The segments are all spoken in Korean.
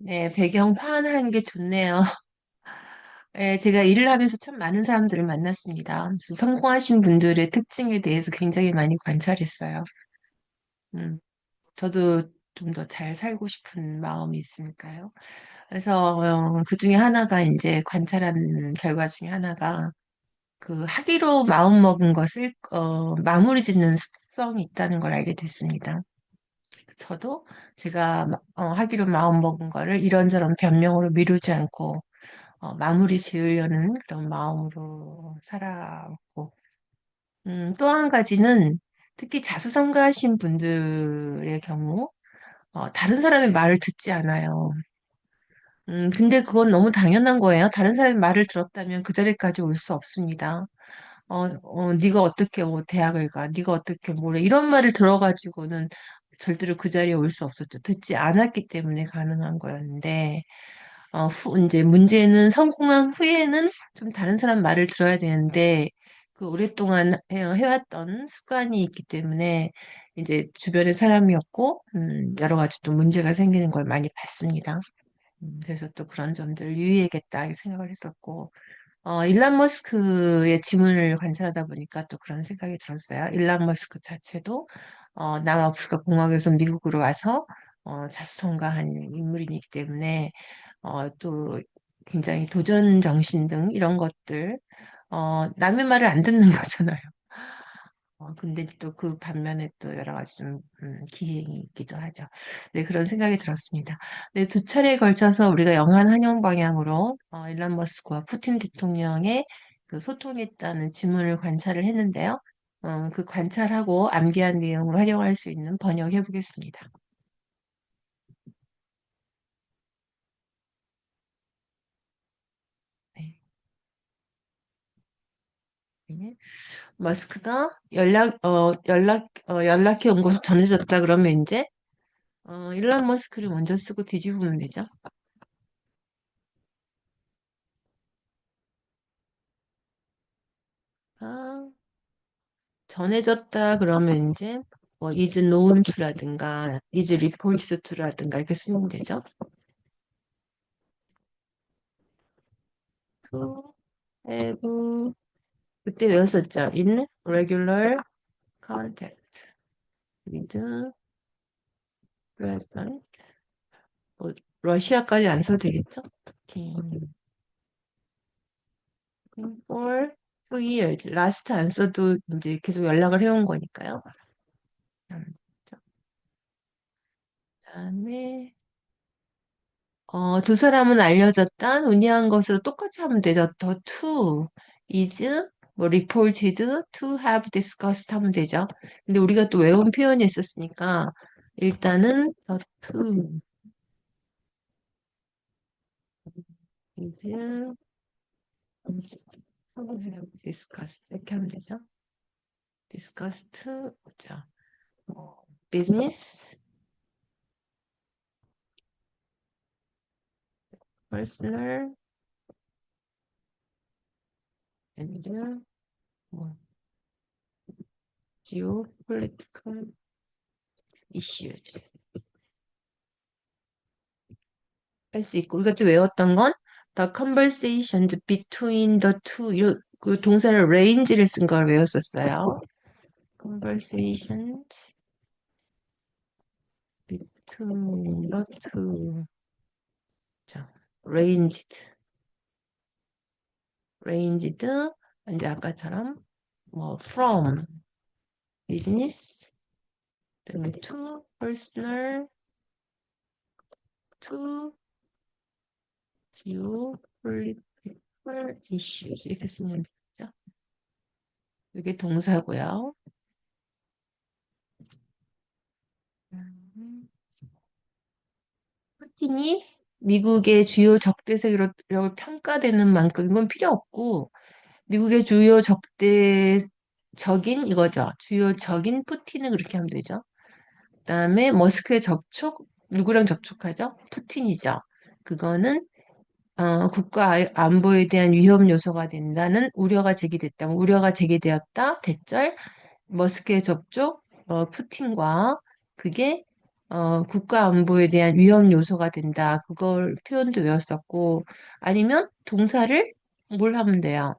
네, 배경 환한 게 좋네요. 네, 제가 일을 하면서 참 많은 사람들을 만났습니다. 그래서 성공하신 분들의 특징에 대해서 굉장히 많이 관찰했어요. 음, 저도 좀 더 잘 살고 싶은 마음이 있으니까요. 그래서 어, 그 중에 하나가 이제 관찰한 결과 중에 하나가 그 하기로 마음먹은 것을 어, 마무리 짓는 습성이 있다는 걸 알게 됐습니다. 저도 제가 마- 어, 하기로 마음먹은 거를 이런저런 변명으로 미루지 않고 어, 마무리 지으려는 그런 마음으로 살아왔고, 음, 또 한 가지는 특히 자수성가하신 분들의 경우, 어, 다른 사람의 말을 듣지 않아요. 음, 근데 그건 너무 당연한 거예요. 다른 사람의 말을 들었다면 그 자리까지 올 수 없습니다. 어, 어, 네가 어떻게 뭐 대학을 가, 네가 어떻게 뭐래 이런 말을 들어가지고는 절대로 그 자리에 올 수 없었죠. 듣지 않았기 때문에 가능한 거였는데, 어, 후, 이제 문제는 성공한 후에는 좀 다른 사람 말을 들어야 되는데, 그 오랫동안 해, 해왔던 습관이 있기 때문에 이제 주변에 사람이 없고, 음, 여러 가지 또 문제가 생기는 걸 많이 봤습니다. 음, 그래서 또 그런 점들을 유의해야겠다 생각을 했었고, 어, 일론 머스크의 지문을 관찰하다 보니까 또 그런 생각이 들었어요. 일론 머스크 자체도 어, 남아프리카 공화국에서 미국으로 와서 어, 자수성가한 인물이기 때문에 어, 또 굉장히 도전 정신 등 이런 것들 어, 남의 말을 안 듣는 거잖아요. 어, 근데 또 그 반면에 또 여러 가지 좀 음, 기행이 있기도 하죠. 네, 그런 생각이 들었습니다. 네, 두 차례에 걸쳐서 우리가 영한 환영 방향으로 어, 일론 머스크와 푸틴 대통령의 그 소통했다는 지문을 관찰을 했는데요. 어, 그 관찰하고 암기한 내용을 활용할 수 있는 번역해 보겠습니다. 네. 네. 머스크가 연락, 어, 연락, 어, 연락해 온 것이 전해졌다 그러면 이제 어, 일론 머스크를 먼저 쓰고 뒤집으면 되죠. 아, 전해졌다 그러면 이제 뭐 is known to라든가 is reported to라든가 이렇게 쓰면 되죠. to have 그때 외웠었죠. in regular contact with president 뭐, 러시아까지 안 써도 되겠죠? Putin for two years last 안 써도 이제 계속 연락을 해온 거니까요. 음, 그다음에 어, 두 사람은 알려졌다. 논의한 것으로 똑같이 하면 되죠. 더 to is 뭐 reported to have discussed 하면 되죠. 근데 우리가 또 외운 표현이 있었으니까 일단은 더 to is have discussed 이렇게 하면 되죠. discussed 자, 뭐, business, personal, and 뭐, geopolitical issues 할 수 있고 우리가 또 외웠던 건 the conversations between the two 이그 동사를 range를 쓴 걸 외웠었어요. conversations between the two 자, ranged ranged 이제 아까처럼 뭐 from business to personal to geopolitical issues 이렇게 쓰면 되죠. 이게 동사고요. 음, 푸틴이 미국의 주요 적대세력으로 평가되는 만큼 이건 필요 없고 미국의 주요 적대 적인 이거죠. 주요 적인 푸틴은 그렇게 하면 되죠. 그다음에 머스크의 접촉 누구랑 접촉하죠? 푸틴이죠. 그거는 어, 국가 아- 안보에 대한 위험 요소가 된다는 우려가 제기됐다. 우려가 제기되었다. 대절 머스크의 접촉 어, 푸틴과 그게 어, 국가 안보에 대한 위험 요소가 된다. 그걸 표현도 외웠었고, 아니면 동사를 뭘 하면 돼요?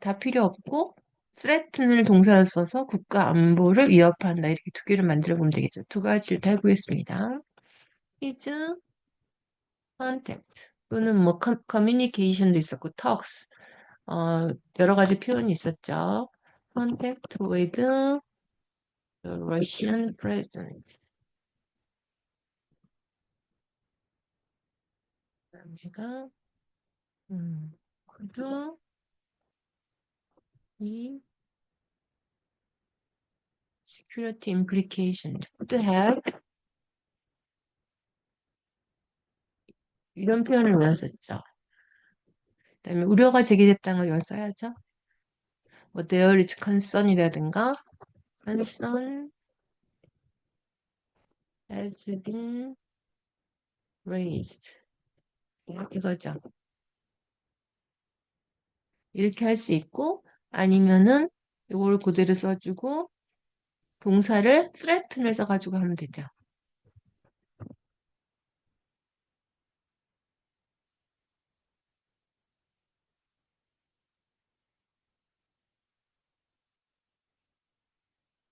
다 필요 없고, threaten을 동사를 써서 국가 안보를 위협한다. 이렇게 두 개를 만들어 보면 되겠죠. 두 가지를 다 해보겠습니다. is contact 또는 뭐 communication도 있었고 talks 어, 여러 가지 표현이 있었죠. contact with the Russian president. 제가 음, 그도 이 security implications could have 이런 표현을 외웠었죠. 그다음에 우려가 제기됐다는 걸 여기 써야죠. 뭐 there is concern이라든가 concern has been raised 이거죠. 이렇게 할 수 있고 아니면은 이걸 그대로 써주고 동사를 threaten을 써가지고 하면 되죠.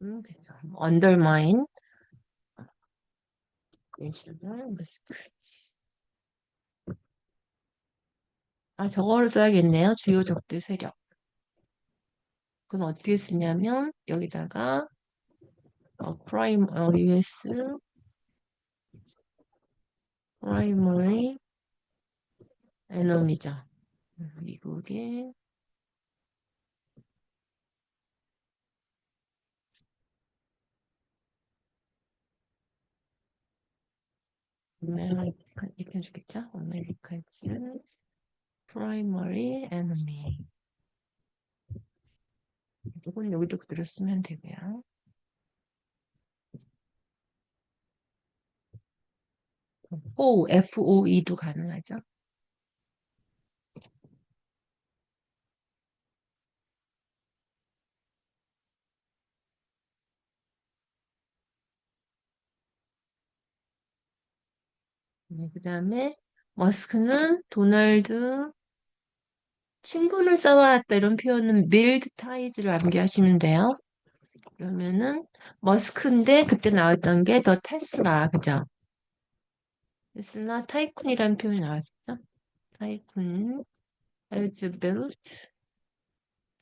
음, 그래서 undermine. 아, 저거를 써야겠네요. 주요 적대 세력. 그건 어떻게 쓰냐면 여기다가 어, prime 어, US primary enemy죠. 미국의 아메리카 이렇게 해주겠죠? 아메리카즈 primary enemy. 이건 여기도 그대로 쓰면 되고요. FO, FOE도 가능하죠. 네, 그 다음에 머스크는 도널드 친분을 쌓아왔다 이런 표현은 밀드 타이즈를 암기하시면 돼요. 그러면은 머스크인데 그때 나왔던 게 더 테슬라 그죠? 테슬라 타이쿤이라는 표현이 나왔었죠? 타이쿤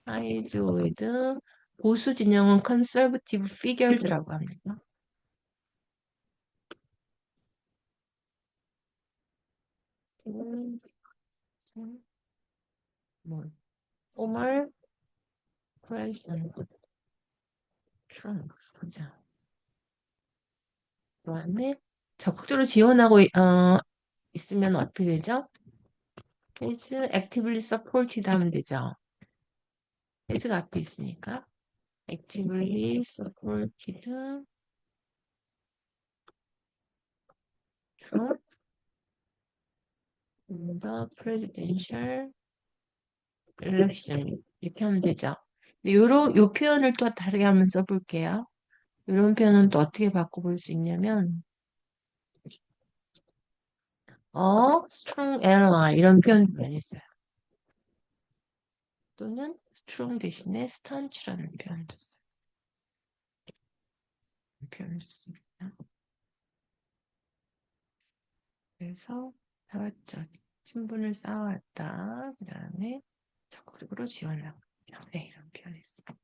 ties with 보수 진영은 conservative figures라고 합니다. 뭐 former president Trump 그죠? 그다음에 적극적으로 지원하고 어, 있으면 어떻게 되죠? is actively supported 하면 되죠. is가 앞에 있으니까 actively supported in the presidential election 이렇게 하면 되죠. 요런 요 표현을 또 다르게 한번 써볼게요. 이런 표현은 또 어떻게 바꿔볼 수 있냐면 어, strong ally 이런 표현 많이 써요. 또는 strong 대신에 staunch라는 표현도 써요. 표현을 씁니다. 그래서 해왔죠. 친분을 쌓아왔다. 그 다음에 적극적으로 지원하고. 네, 이런 표현이 있습니다.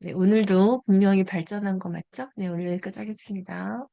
네, 오늘도 분명히 발전한 거 맞죠? 네, 오늘 여기까지 하겠습니다.